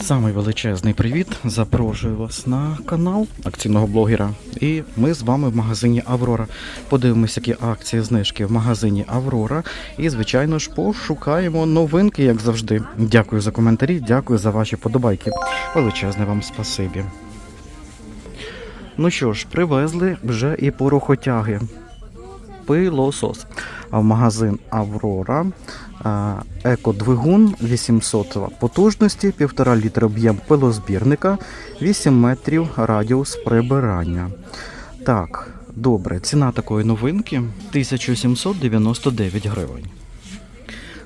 Самий величезний привіт. Запрошую вас на канал акційного блогера. І ми з вами в магазині Аврора. Подивимося, які акції знижки в магазині Аврора. І, звичайно ж, пошукаємо новинки, як завжди. Дякую за коментарі, дякую за ваші подобайки. Величезне вам спасибі. Ну що ж, привезли вже і порохотяги. Пилосос. А в магазин Аврора. Екодвигун 800 потужності, 1,5 літра об'єм пилозбірника, 8 метрів радіус прибирання. Так, добре, ціна такої новинки 1799 гривень.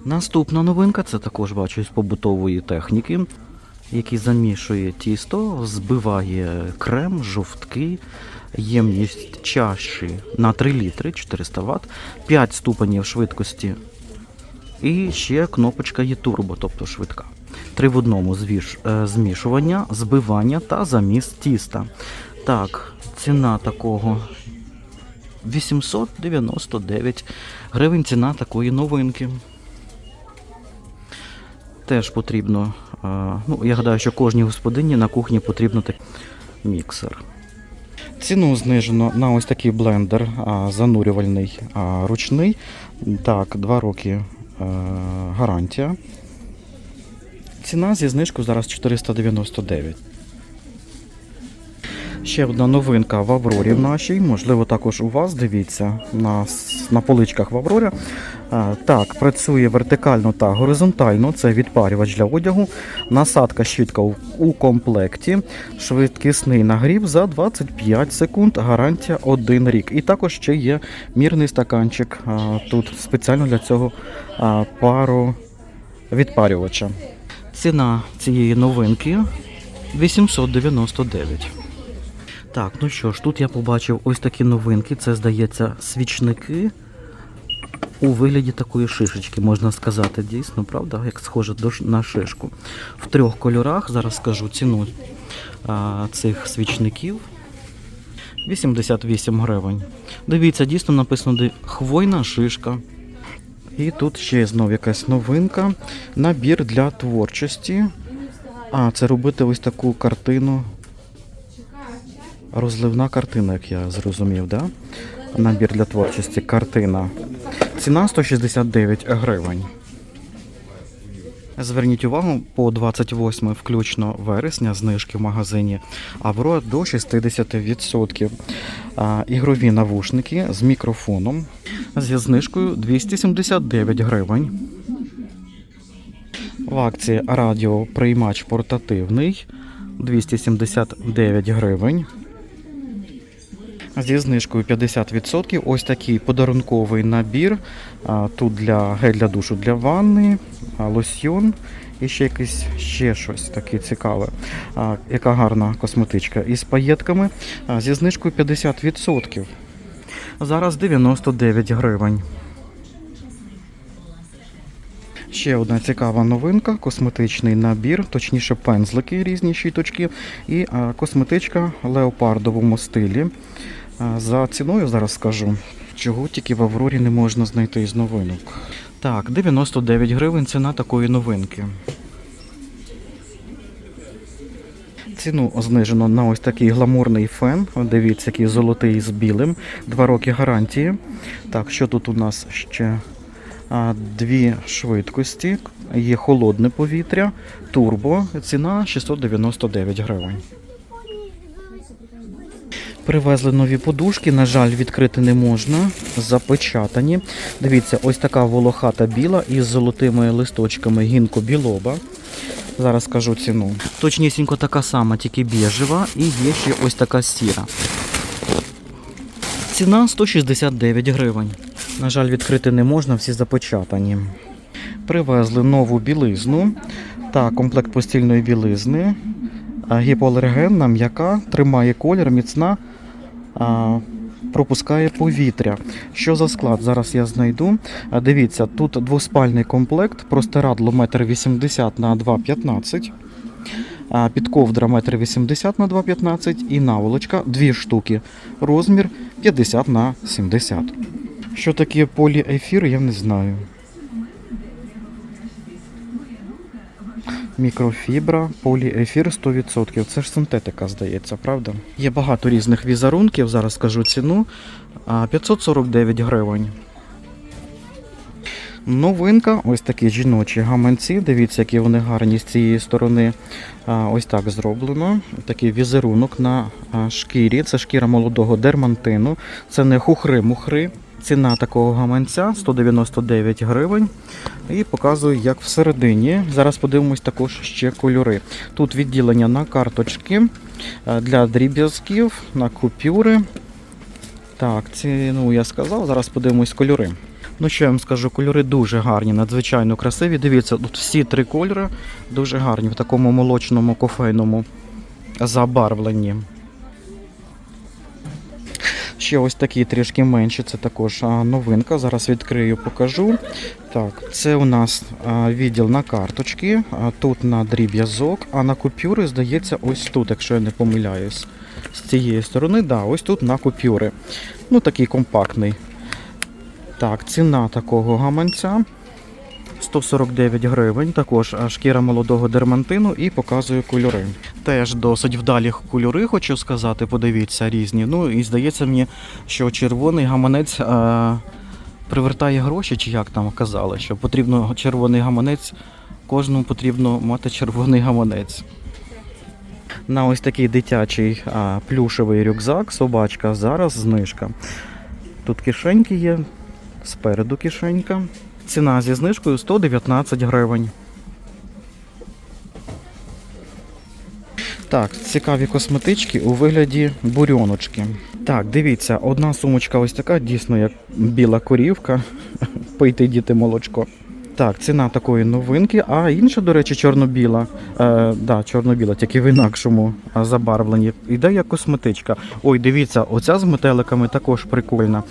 Наступна новинка це також бачу з побутової техніки, який замішує тісто, збиває крем, жовтки, ємність чаші на 3 літри 400 Вт, 5 ступенів швидкості і ще кнопочка є турбо, тобто швидка. Три в одному звіш, е, змішування, збивання та заміс тіста. Так, ціна такого 899 гривень ціна такої новинки. Теж потрібно, е, ну, я гадаю, що кожній господині на кухні потрібно такий міксер. Ціну знижено на ось такий блендер занурювальний ручний. Так, 2 роки гарантія. Ціна зі знижкою зараз 499. Ще одна новинка в Аврорі в нашій, можливо, також у вас, дивіться, на, на поличках в Аврорі. Так, працює вертикально та горизонтально, це відпарювач для одягу, насадка щітка у, комплекті, швидкісний нагрів за 25 секунд, гарантія 1 рік. І також ще є мірний стаканчик тут спеціально для цього пару відпарювача. Ціна цієї новинки 899. Так, ну що ж, тут я побачив ось такі новинки. Це, здається, свічники у вигляді такої шишечки, можна сказати, дійсно, правда, як схоже на шишку. В трьох кольорах, зараз скажу ціну а, цих свічників. 88 гривень. Дивіться, дійсно написано хвойна шишка. І тут ще знов якась новинка. Набір для творчості. А, це робити ось таку картину. Розливна картина, як я зрозумів, да? Набір для творчості, картина. Ціна 169 гривень. Зверніть увагу, по 28 включно вересня знижки в магазині Авро до 60%. Ігрові навушники з мікрофоном зі знижкою 279 гривень. В акції радіоприймач портативний 279 гривень. Зі знижкою 50% ось такий подарунковий набір. Тут для гель для душу для ванни, лосьйон і ще якийсь ще щось таке цікаве. Яка гарна косметичка із паєтками зі знижкою 50%. Зараз 99 гривень. Ще одна цікава новинка косметичний набір, точніше пензлики, різні щіточки, і косметичка в леопардовому стилі. За ціною зараз скажу, чого тільки в Аврорі не можна знайти з новинок. Так, 99 гривень ціна такої новинки. Ціну знижено на ось такий гламурний фен. Дивіться, який золотий з білим. Два роки гарантії. Так, що тут у нас ще? Дві швидкості. Є холодне повітря, турбо. Ціна 699 гривень. Привезли нові подушки, на жаль, відкрити не можна, запечатані. Дивіться, ось така волохата біла із золотими листочками гінко білоба. Зараз скажу ціну. Точнісінько така сама, тільки біжева, і є ще ось така сіра. Ціна 169 гривень. На жаль, відкрити не можна, всі запечатані. Привезли нову білизну та комплект постільної білизни. Гіпоалергенна, м'яка, тримає колір, міцна, пропускає повітря. Що за склад? Зараз я знайду. Дивіться, тут двоспальний комплект, простирадло 1,80 на 2,15 а, підковдра 1,80 на 2,15 і наволочка 2 штуки. Розмір 50 на 70. Що таке поліефір, я не знаю. Мікрофібра, поліефір 100%. Це ж синтетика, здається, правда? Є багато різних візерунків, зараз скажу ціну. 549 гривень. Новинка, ось такі жіночі гаманці. Дивіться, які вони гарні з цієї сторони. Ось так зроблено. Такий візерунок на шкірі. Це шкіра молодого дермантину. Це не хухри-мухри. Ціна такого гаманця 199 гривень. І показую, як всередині. Зараз подивимось також ще кольори. Тут відділення на карточки е, для дріб'язків, на купюри. Так, ціну я сказав. Зараз подивимось кольори. Ну що я вам скажу, кольори дуже гарні, надзвичайно красиві. Дивіться, тут всі три кольори дуже гарні в такому молочному кофейному забарвленні. Ще ось такі трішки менші, це також новинка. Зараз відкрию, покажу. Так, це у нас відділ на карточки, тут на дріб'язок, а на купюри, здається, ось тут, якщо я не помиляюсь. З цієї сторони, да, ось тут на купюри. Ну, такий компактний. Так, ціна такого гаманця 149 гривень. Також шкіра молодого дермантину і показую кольори. Теж досить вдалі кольори, хочу сказати, подивіться різні. Ну і здається мені, що червоний гаманець а, привертає гроші, чи як там казали, що потрібно червоний гаманець, кожному потрібно мати червоний гаманець. На ось такий дитячий а, плюшевий рюкзак, собачка, зараз знижка. Тут кишеньки є, спереду кишенька. Ціна зі знижкою 119 гривень. Так, цікаві косметички у вигляді бурьоночки. Так, дивіться, одна сумочка ось така, дійсно як біла корівка. Пийте діти молочко. Так, ціна такої новинки, а інша, до речі, чорно-біла. Е, да, чорно-біла, тільки в інакшому забарвленні. Іде як косметичка. Ой, дивіться, оця з метеликами також прикольна.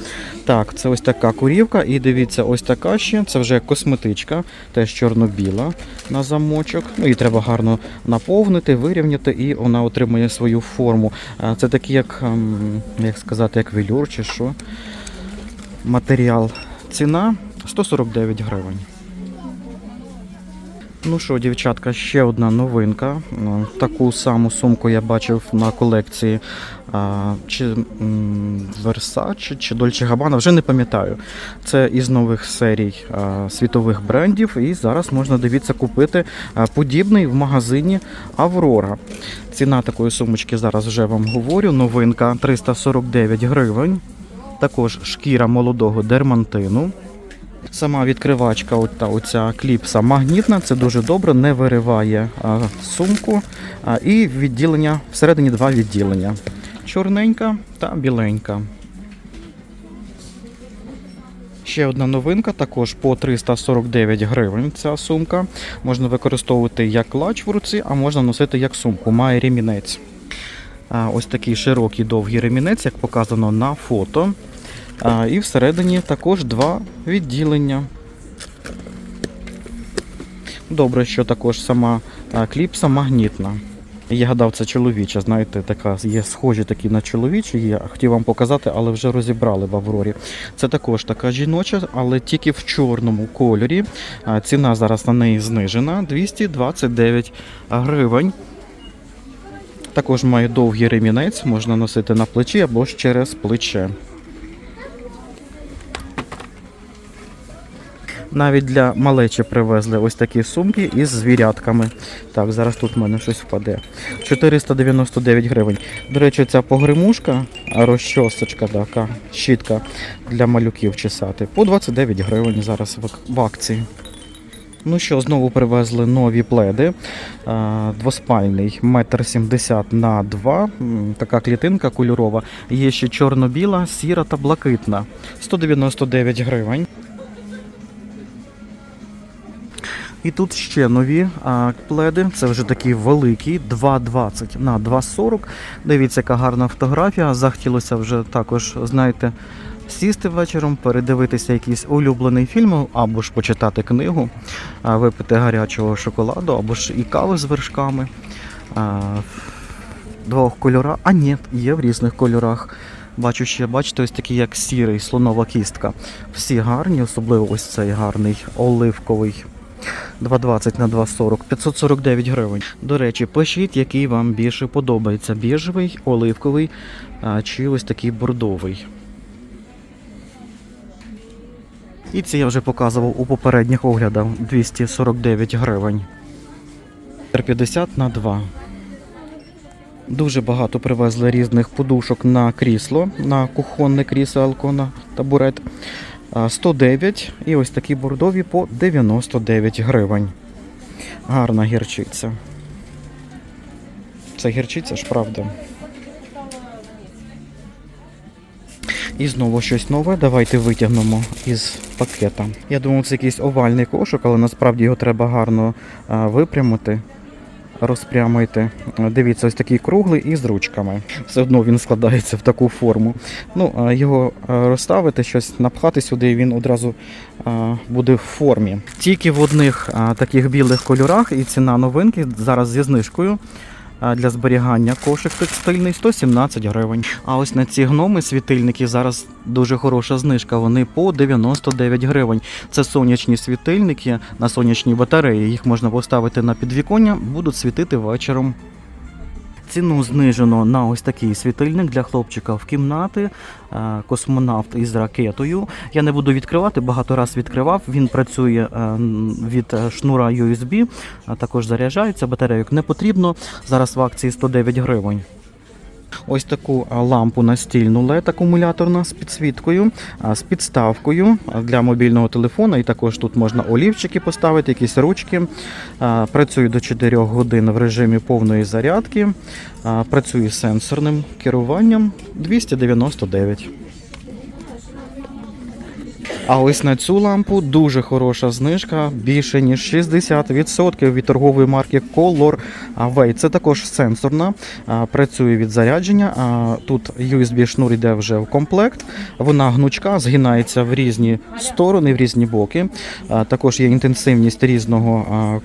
Так, це ось така курівка, і дивіться, ось така ще. Це вже косметичка, теж чорно-біла на замочок. Ну і треба гарно наповнити, вирівняти, і вона отримує свою форму. Е, Це такий, як, ем, як сказати, як велюр чи що. Матеріал. Ціна 149 гривень. Ну що, дівчатка, ще одна новинка. Ну, Таку саму сумку я бачив на колекції а, чи Versace, чи Dolce Gabbana, вже не пам'ятаю. Це із нових серій світових брендів. І зараз можна дивіться купити подібний в магазині Аврора. Ціна такої сумочки зараз вже вам говорю. Новинка 349 гривень. Також шкіра молодого дермантину. Сама відкривачка, от та оця кліпса магнітна, це дуже добре, не вириває а, сумку. А, і відділення, всередині два відділення. Чорненька та біленька. Ще одна новинка, також по 349 гривень ця сумка. Можна використовувати як клач в руці, а можна носити як сумку. Має ремінець. Ось такий широкий довгий ремінець, як показано на фото. А, і всередині також два відділення. Добре, що також сама кліпса магнітна. Я гадав, це чоловіча, знаєте, така є схожі такі на чоловічі. Я хотів вам показати, але вже розібрали в Аврорі. Це також така жіноча, але тільки в чорному кольорі. Ціна зараз на неї знижена 229 гривень. Також має довгий ремінець, можна носити на плечі або ж через плече. Навіть для малечі привезли ось такі сумки із звірятками. Так, зараз тут в мене щось впаде. 499 гривень. До речі, ця погремушка, розчосочка, така, щітка для малюків чесати. По 29 гривень зараз в- в акції. Ну що, знову привезли нові пледи. Двоспальний, метр сімдесят на 2. Така клітинка кольорова. Є ще чорно-біла, сіра та блакитна. 199 гривень. І тут ще нові а, пледи. Це вже такі великі, 2,20 на 2,40. Дивіться, яка гарна фотографія. Захотілося вже також, знаєте, сісти вечором, передивитися якийсь улюблений фільм, або ж почитати книгу, випити гарячого шоколаду, або ж і кави з вершками. А, двох кольорах. А ні, є в різних кольорах. Бачу ще, бачите, ось такий як сірий слонова кістка. Всі гарні, особливо ось цей гарний оливковий. 220 на 240, 549 гривень. До речі, пишіть, який вам більше подобається: біжевий, оливковий чи ось такий бордовий. І ці я вже показував у попередніх оглядах 249 гривень. 50 на 2. Дуже багато привезли різних подушок на крісло, на кухонне кріселко, на табурет. А, 109 і ось такі бордові по 99 гривень. Гарна гірчиця. Це гірчиця ж, правда. І знову щось нове. Давайте витягнемо із пакета. Я думав, це якийсь овальний кошик, але насправді його треба гарно випрямити, розпрямити. Дивіться, ось такий круглий і з ручками. Все одно він складається в таку форму. Ну, його розставити, щось напхати сюди, і він одразу буде в формі. Тільки в одних таких білих кольорах і ціна новинки зараз зі знижкою. Для зберігання кошик текстильний 117 гривень. А ось на ці гноми світильники зараз дуже хороша знижка. Вони по 99 гривень. Це сонячні світильники на сонячній батареї. Їх можна поставити на підвіконня, будуть світити вечором. Ціну знижено на ось такий світильник для хлопчика в кімнати. е, Космонавт із ракетою. Я не буду відкривати, багато раз відкривав. Він працює е, від е, шнура USB, також заряджається. Батарейок не потрібно. Зараз в акції 109 гривень. Ось таку лампу настільну LED акумуляторна з підсвіткою, а, з підставкою для мобільного телефона. І також тут можна олівчики поставити, якісь ручки. Працює до 4 годин в режимі повної зарядки. Працює сенсорним керуванням 299. А ось на цю лампу дуже хороша знижка, більше ніж 60% від торгової марки Color Away. Це також сенсорна, працює від зарядження. Тут USB шнур йде вже в комплект. Вона гнучка, згинається в різні сторони, в різні боки. Також є інтенсивність різного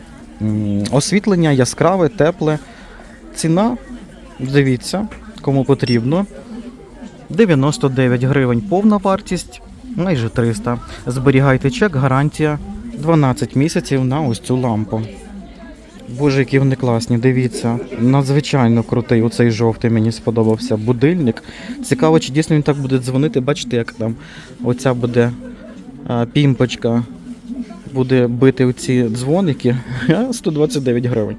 освітлення, яскраве, тепле. Ціна, дивіться, кому потрібно. 99 гривень повна вартість, майже 300. Зберігайте чек, гарантія 12 місяців на ось цю лампу. Боже, які вони класні, дивіться. Надзвичайно крутий. Оцей жовтий мені сподобався. Будильник. Цікаво, чи дійсно він так буде дзвонити. Бачите, як там оця буде а, пімпочка, буде бити оці дзвоники. 129 гривень.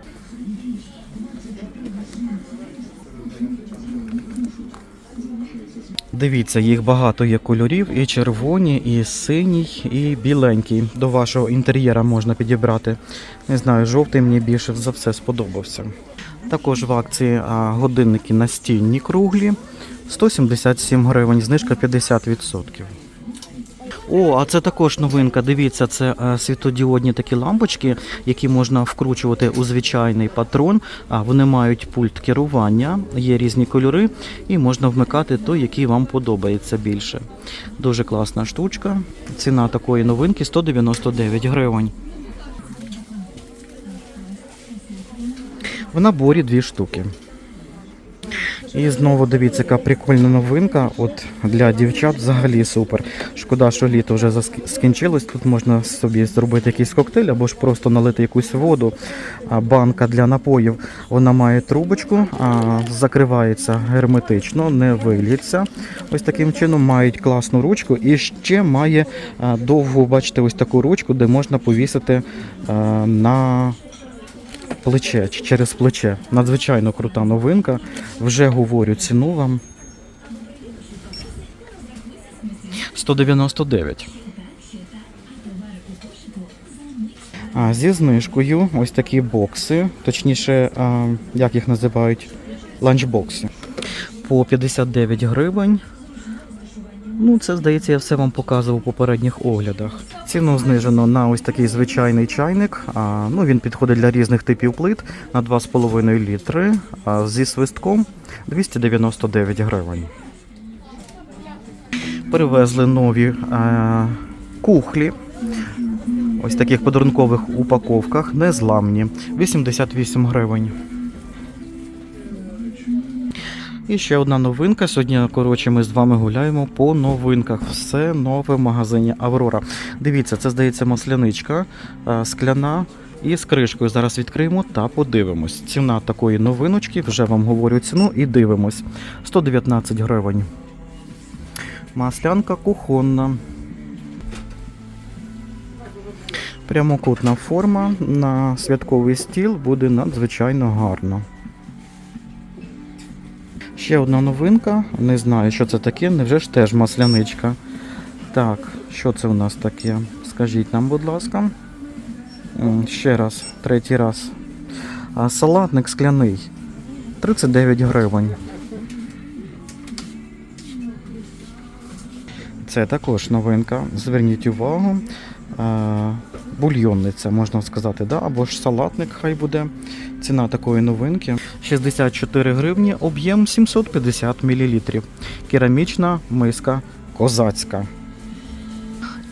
Дивіться, їх багато є кольорів, і червоні, і синій, і біленький. До вашого інтер'єра можна підібрати. Не знаю, жовтий мені більше за все сподобався. Також в акції годинники настільні круглі. 177 гривень, знижка 50%. О, а це також новинка. Дивіться, це е, світодіодні такі лампочки, які можна вкручувати у звичайний патрон. А вони мають пульт керування, є різні кольори, і можна вмикати той, який вам подобається більше. Дуже класна штучка. Ціна такої новинки 199 гривень. В наборі дві штуки. І знову дивіться, яка прикольна новинка. От для дівчат взагалі супер. Шкода, що літо вже скінчилось. Тут можна собі зробити якийсь коктейль або ж просто налити якусь воду. Банка для напоїв вона має трубочку, закривається герметично, не виліться. Ось таким чином мають класну ручку і ще має довгу, бачите, ось таку ручку, де можна повісити на плече через плече. Надзвичайно крута новинка. Вже говорю ціну вам. 199. А, зі знижкою ось такі бокси, точніше, а, як їх називають, ланчбокси. По 59 гривень. Ну, це здається, я все вам показував у попередніх оглядах. Ціну знижено на ось такий звичайний чайник. Ну, він підходить для різних типів плит на 2,5 літри. А, зі свистком 299 гривень. Привезли нові кухлі. Ось таких подарункових упаковках, незламні. 88 гривень. І ще одна новинка. Сьогодні, коротше, ми з вами гуляємо по новинках. Все нове в магазині Аврора. Дивіться, це здається масляничка е, скляна. І з кришкою зараз відкриємо та подивимось. Ціна такої новиночки, вже вам говорю ціну і дивимось. 119 гривень. Маслянка кухонна. Прямокутна форма на святковий стіл буде надзвичайно гарно. Ще одна новинка. Не знаю, що це таке. Невже ж теж масляничка? Так, що це у нас таке? Скажіть нам, будь ласка. Ще раз, третій раз. Салатник скляний. 39 гривень. Це також новинка. Зверніть увагу. Е, Бульйонниця, можна сказати, да? або ж салатник хай буде. Ціна такої новинки 64 гривні, об'єм 750 мл. Керамічна миска козацька.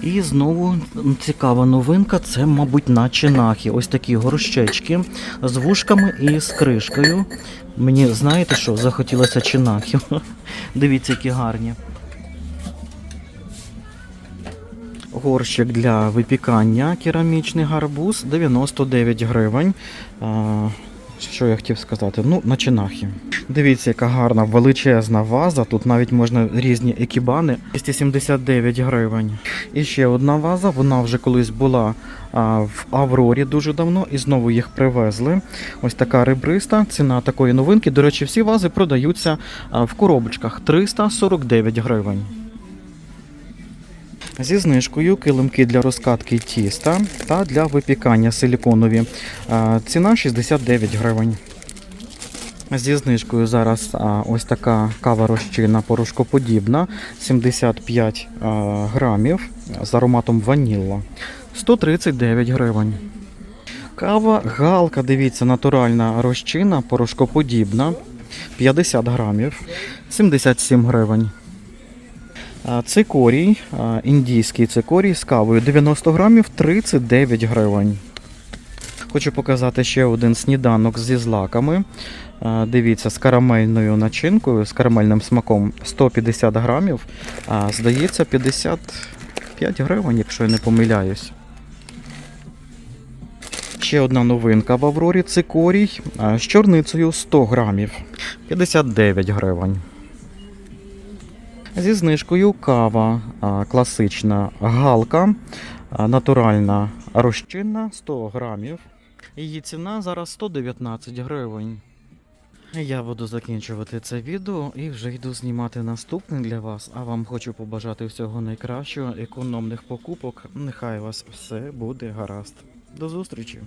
І знову цікава новинка це, мабуть, на чинахи. Ось такі горщечки з вушками і з кришкою. Мені знаєте що, захотілося чинахів. Дивіться, які гарні. Горщик для випікання керамічний гарбуз 99 гривень. Що я хотів сказати? Ну, на чинахі. Дивіться, яка гарна величезна ваза. Тут навіть можна різні екібани. 279 гривень. І ще одна ваза. Вона вже колись була а, в Аврорі дуже давно і знову їх привезли. Ось така ребриста. Ціна такої новинки. До речі, всі вази продаються в коробочках 349 гривень. Зі знижкою килимки для розкатки тіста та для випікання силіконові. Ціна 69 гривень. Зі знижкою зараз ось така кава розчинна порошкоподібна 75 а, грамів з ароматом ванілла 139 гривень. Кава галка, дивіться, натуральна розчинна порошкоподібна 50 грамів 77 гривень. Цикорій, індійський цикорій з кавою 90 грамів 39 гривень. Хочу показати ще один сніданок зі злаками. Дивіться, з карамельною начинкою, з карамельним смаком 150 грамів. Здається, 55 гривень, якщо я не помиляюсь. Ще одна новинка в Аврорі цикорій з чорницею 100 грамів 59 гривень. Зі знижкою кава класична галка, натуральна розчинна 100 грамів. Її ціна зараз 119 гривень. Я буду закінчувати це відео і вже йду знімати наступне для вас. А вам хочу побажати всього найкращого, економних покупок. Нехай у вас все буде гаразд. До зустрічі!